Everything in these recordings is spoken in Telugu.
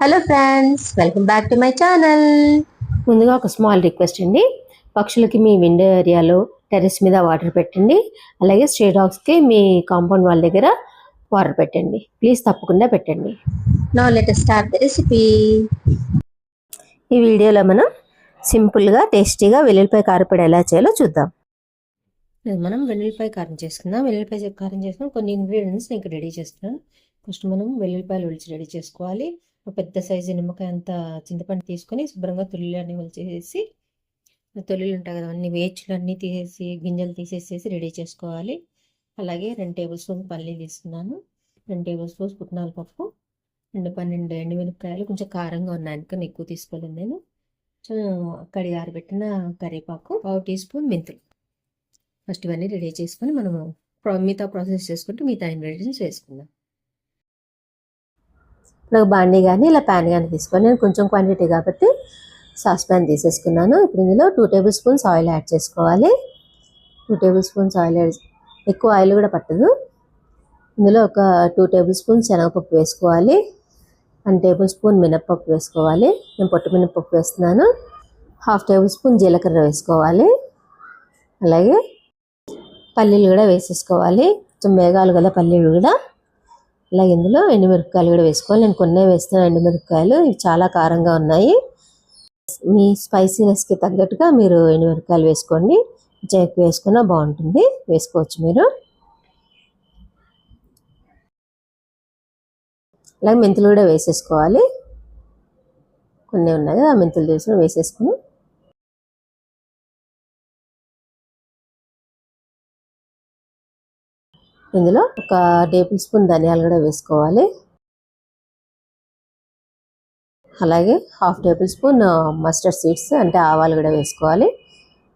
Hello friends welcome back to my channel ముందుగా ఒక స్మాల్ రిక్వెస్ట్ అండి. పక్షులకి మీ విండో ఏరియాలో టెర్రస్ మీద వాటర్ పెట్టండి. అలాగే స్ట్రే డాగ్స్కి మీ కాంపౌండ్ వాళ్ళ దగ్గర వాటర్ పెట్టండి. ప్లీజ్ తప్పకుండా పెట్టండి. నా లెట్ స్టార్ట్ ద రెసిపీ ఈ వీడియోలో మనం సింపుల్గా టేస్టీగా వెల్లుల్లిపాయ కారపొడి ఎలా చేయాలో చూద్దాం. మనం వెల్లుల్లిపాయ కారం చేసుకుందాం. వెల్లుల్లిపాయ కారం చేసుకుని కొన్ని ఇంగ్రీడియంట్స్ నేను రెడీ చేస్తున్నాను. ఫస్ట్ మనం వెల్లుల్లిపాయలు ఒలిచి రెడీ చేసుకోవాలి. పెద్ద సైజు నిమ్మకాయ అంత చింతపండు తీసుకొని శుభ్రంగా తొలిలు అన్నీ ఒలిచేసి తొలిలు ఉంటాయి కదా అన్ని వేచులు అన్నీ తీసేసి గింజలు తీసేసేసి రెడీ చేసుకోవాలి. అలాగే రెండు టేబుల్ స్పూన్ పల్లీలు తీసుకున్నాను. రెండు టేబుల్ స్పూన్స్ పుట్నాల పప్పు రెండు పన్నెండు ఎండుమిరపకాయలు కొంచెం కారంగా ఉన్నాయి కానీ ఎక్కువ తీసుకోలేదు నేను. కడిగి ఆరబెట్టిన కరివేపాకు పావు టీ స్పూన్ మెంతులు. ఫస్ట్ ఇవన్నీ రెడీ చేసుకొని మనము మిగతా ప్రాసెస్ చేసుకుంటే మిగతా ఇంగ్రీడియంట్స్ వేసుకుందాం. ఇప్పుడు బాండీ కానీ ఇలా ప్యాన్ కానీ తీసుకొని నేను కొంచెం క్వాంటిటీ కాబట్టి సాస్ ప్యాన్ తీసేసుకున్నాను. ఇప్పుడు ఇందులో two tablespoons oil add చేసుకోవాలి. Two tablespoons oil add ఎక్కువ ఆయిల్ కూడా పట్టదు. ఇందులో ఒక టూ టేబుల్ స్పూన్స్ శనగపప్పు వేసుకోవాలి. వన్ టేబుల్ స్పూన్ మినప్పప్పు వేసుకోవాలి. నేను పొట్టు మినప్పప్పు వేస్తున్నాను. హాఫ్ టేబుల్ స్పూన్ జీలకర్ర వేసుకోవాలి. అలాగే పల్లీలు కూడా వేసేసుకోవాలి. కొంచెం మేఘాలు గల పల్లీలు కూడా అలాగే ఇందులో ఎండుమిరపకాయలు కూడా వేసుకోవాలి. నేను కొన్నే వేస్తున్నాను ఎండుమిరపకాయలు ఇవి చాలా కారంగా ఉన్నాయి. మీ స్పైసీనెస్కి తగ్గట్టుగా మీరు ఎండుమిరపకాయలు వేసుకోండి. కొంచెం వేసుకున్నా బాగుంటుంది. వేసుకోవచ్చు మీరు. అలాగే మెంతులు కూడా వేసేసుకోవాలి. కొన్ని ఉన్నాయి కదా ఆ మెంతులు తీసుకుని వేసేసుకుని ఇందులో ఒక టేబుల్ స్పూన్ ధనియాలు కూడా వేసుకోవాలి. అలాగే half tablespoon mustard seeds అంటే ఆవాలు కూడా వేసుకోవాలి.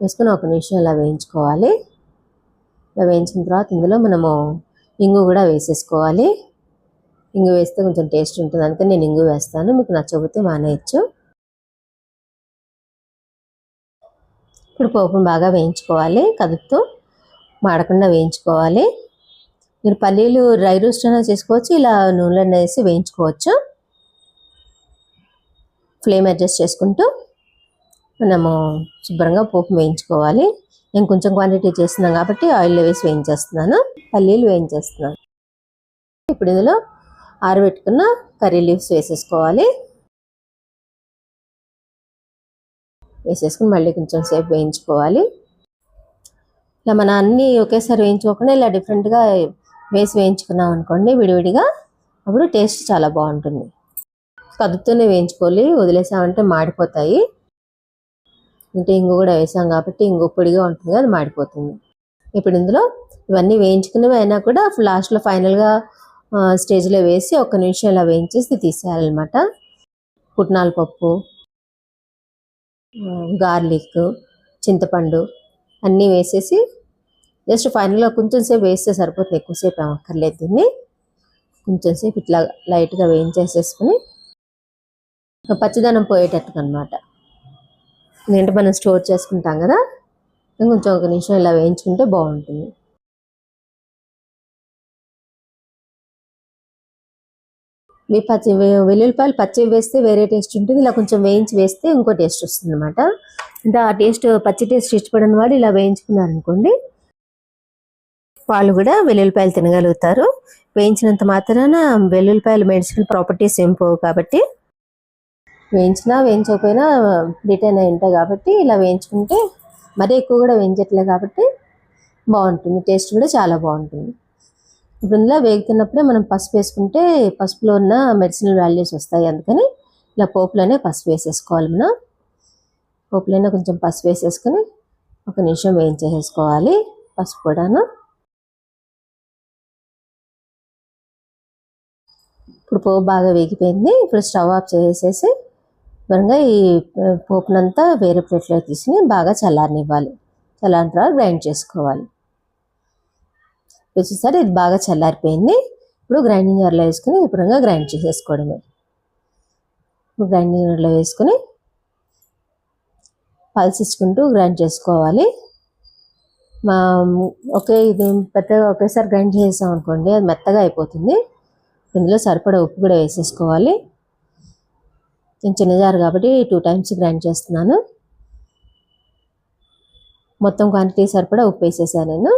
వేసుకుని ఒక నిమిషం ఇలా వేయించుకోవాలి. ఇలా వేయించిన తర్వాత ఇందులో మనము ఇంగు కూడా వేసేసుకోవాలి. ఇంగు వేస్తే కొంచెం టేస్ట్ ఉంటుంది. అందుకని నేను ఇంగు వేస్తాను. మీకు నచ్చకపోతే మానేయచ్చు. ఇప్పుడు పోపును బాగా వేయించుకోవాలి. కదుపుతూ మాడకుండా వేయించుకోవాలి. మీరు పల్లీలు డ్రై రోస్ట్ అయినా చేసుకోవచ్చు ఇలా నూనెలో వేసి వేయించుకోవచ్చు. ఫ్లేమ్ అడ్జస్ట్ చేసుకుంటూ మనము శుభ్రంగా పోపు వేయించుకోవాలి. నేను కొంచెం క్వాంటిటీ చేస్తున్నాను కాబట్టి ఆయిల్లో వేసి వేయించేస్తున్నాను. పల్లీలు వేయించేస్తున్నాను. ఇప్పుడు ఇందులో ఆరబెట్టుకున్న కర్రీ లీవ్స్ వేసేసుకోవాలి. వేసేసుకుని మళ్ళీ కొంచెం సేపు వేయించుకోవాలి. ఇలా మన అన్నీ ఒకేసారి వేయించుకోకుండా ఇలా డిఫరెంట్గా వేసి వేయించుకున్నాం అనుకోండి విడివిడిగా అప్పుడు టేస్ట్ చాలా బాగుంటుంది. కదుపుతూనే వేయించుకోవాలి వదిలేసామంటే మాడిపోతాయి. అంటే ఇంగు కూడా వేసాం కాబట్టి ఇంగు పొడిగా ఉంటుంది అది మాడిపోతుంది. ఇప్పుడు ఇందులో ఇవన్నీ వేయించుకున్నవి అయినా కూడా లాస్ట్లో ఫైనల్గా స్టేజ్లో వేసి ఒక నిమిషం ఇలా వేయించేసి తీసేయాలన్నమాట. పుట్నాల పప్పు గార్లిక్ చింతపండు అన్నీ వేసేసి జస్ట్ ఫైనల్గా కొంచెం సేపు వేస్తే సరిపోతుంది ఎక్కువసేపు ఏమక్కర్లేదు దీన్ని. కొంచెం సేపు ఇట్లా లైట్గా వేయించేసేసుకుని పచ్చిదనం పోయేటట్టుగా అనమాట ఎందుకంటే మనం స్టోర్ చేసుకుంటాం కదా కొంచెం ఒక నిమిషం ఇలా వేయించుకుంటే బాగుంటుంది. మీ పచ్చి వెల్లుల్లిపాయలు పచ్చి వేస్తే వేరే టేస్ట్ ఉంటుంది ఇలా కొంచెం వేయించి వేస్తే ఇంకో టేస్ట్ వస్తుంది అనమాట అంటే ఆ టేస్ట్ పచ్చి టేస్ట్ ఇష్టపడిన వాడు ఇలా వేయించుకున్నారు అనుకోండి వాళ్ళు కూడా వెల్లుల్లిపాయలు తినగలుగుతారు. వేయించినంత మాత్రాన వెల్లుల్లిపాయలు మెడిసిన్ ప్రాపర్టీస్ ఏం పోవు కాబట్టి. వేయించినా వేయించకపోయినా రిటర్న్ అయి ఉంటాయి కాబట్టి ఇలా వేయించుకుంటే మరీ ఎక్కువ కూడా వేయించట్లేదు కాబట్టి బాగుంటుంది. టేస్ట్ కూడా చాలా బాగుంటుంది. ఇప్పుడు ఇందులో వేగుతున్నప్పుడే మనం పసుపు వేసుకుంటే పసుపులో ఉన్న మెడిసినల్ వాల్యూస్ వస్తాయి అందుకని ఇలా పోపులోనే పసుపు వేసేసుకోవాలి మనం. పోపులోనే కొంచెం పసుపు వేసేసుకొని ఒక నిమిషం వేయించేసేసుకోవాలి పసుపు కూడాను. ఇప్పుడు పోపు బాగా వేగిపోయింది. ఇప్పుడు స్టవ్ ఆఫ్ చేసేసి శుభ్రంగా ఈ పోపునంతా వేరే ప్లేట్లో తీసుకుని బాగా చల్లారనివ్వాలి. చల్లారిన తర్వాత గ్రైండ్ చేసుకోవాలి. వచ్చేసరి ఇది బాగా చల్లారిపోయింది. ఇప్పుడు గ్రైండింగ్ జార్లో వేసుకుని శుభ్రంగా గ్రైండ్ చేసేసుకోవడమే. ఇప్పుడు గ్రైండింగ్ జార్లో వేసుకుని పల్సిచ్చుకుంటూ గ్రైండ్ చేసుకోవాలి. మా ఒకే ఇది పెద్దగా ఒకేసారి గ్రైండ్ చేసాం అనుకోండి అది మెత్తగా అయిపోతుంది. ఇందులో సరిపడా ఉప్పు కూడా వేసేసుకోవాలి. నేను చిన్న జారు కాబట్టి టూ టైమ్స్ గ్రైండ్ చేస్తున్నాను. మొత్తం క్వాంటిటీ సరిపడా ఉప్పు వేసేసాను నేను.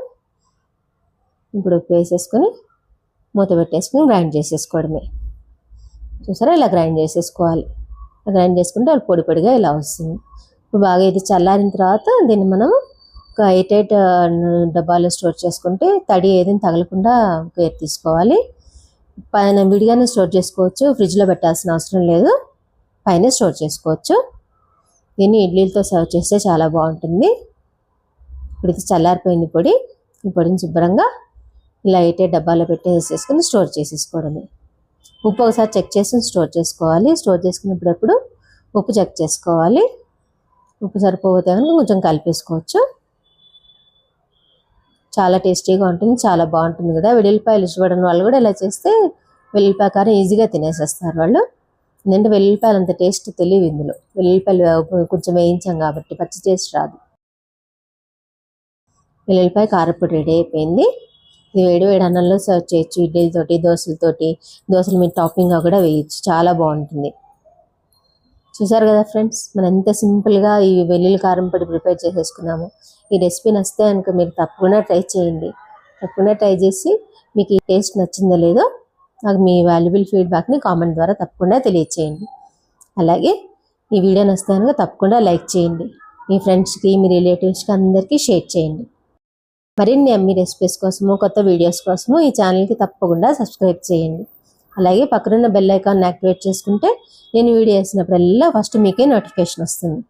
ఇప్పుడు ఉప్పు వేసేసుకొని మూత పెట్టేసుకొని గ్రైండ్ చేసేసుకోవడమే. చూసారా? ఇలా గ్రైండ్ చేసేసుకోవాలి. గ్రైండ్ చేసుకుంటే అది పొడి పొడిగా ఇలా వస్తుంది. ఇప్పుడు బాగా ఇది చల్లారిన తర్వాత దీన్ని మనం ఒక ఎయిట్ ఎయిట్ డబ్బాలో స్టోర్ చేసుకుంటే తడి ఏదైనా తగలకుండా కేర్ తీసుకోవాలి. పైన విడిగానే స్టోర్ చేసుకోవచ్చు. ఫ్రిడ్జ్లో పెట్టాల్సిన అవసరం లేదు. పైన స్టోర్ చేసుకోవచ్చు. దీన్ని ఇడ్లీలతో సర్వ్ చేస్తే చాలా బాగుంటుంది. ఇప్పుడు ఇది చల్లారిపోయింది పొడి. ఈ పొడిని శుభ్రంగా ఇలా అయితే డబ్బాలో పెట్టేసేసుకొని స్టోర్ చేసేసుకోవడమే. ఉప్పు ఒకసారి చెక్ చేసి స్టోర్ చేసుకోవాలి. స్టోర్ చేసుకున్నప్పుడప్పుడు ఉప్పు చెక్ చేసుకోవాలి. ఉప్పు సరిపోతే కనుక కొంచెం కలిపేసుకోవచ్చు. చాలా టేస్టీగా ఉంటుంది చాలా బాగుంటుంది కదా. వెల్లుల్లిపాయలు ఇష్టపడిన వాళ్ళు కూడా ఇలా చేస్తే వెల్లుల్లిపాయ కారం ఈజీగా తినేసేస్తారు వాళ్ళు. ఎందుకంటే వెల్లుల్లిపాయలు అంత టేస్ట్ తెలియదు ఇందులో. వెల్లుల్లిపాయలు కొంచెం వేయించాం కాబట్టి పచ్చి టేస్ట్ రాదు. వెల్లుల్లిపాయ కారపొడి రెడీ అయిపోయింది. ఇది వేడి వేడి అన్నంలో సర్వ్ చేయొచ్చు. ఇడ్లీలతోటి దోశలతోటి దోశలు మీరు టాపింగ్గా కూడా వేయచ్చు. చాలా బాగుంటుంది. చూసారు కదా ఫ్రెండ్స్ మనం ఎంత సింపుల్గా ఈ వెల్లుల్లి కారం పొడి ప్రిపేర్ చేసేసుకున్నాము. ఈ రెసిపీ నచ్చితే కనుక మీరు తప్పకుండా ట్రై చేయండి. తప్పకుండా ట్రై చేసి మీకు ఈ టేస్ట్ నచ్చిందో లేదో నాకు మీ వాల్యుబుల్ ఫీడ్బ్యాక్ని కామెంట్ ద్వారా తప్పకుండా తెలియచేయండి. అలాగే ఈ వీడియో నచ్చితే కనుక తప్పకుండా లైక్ చేయండి. మీ ఫ్రెండ్స్కి మీ రిలేటివ్స్కి అందరికీ షేర్ చేయండి. మరిన్ని అమ్మి రెసిపీస్ కోసము కొత్త వీడియోస్ కోసము ఈ ఛానల్కి తప్పకుండా సబ్స్క్రైబ్ చేయండి. అలాగే పక్కనున్న బెల్ ఐకాన్ యాక్టివేట్ చేసుకుంటే నేను వీడియో వేసినప్పుడల్లా ఫస్ట్ మీకే నోటిఫికేషన్ వస్తుంది.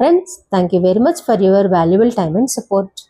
Friends thank you very much for your valuable time and support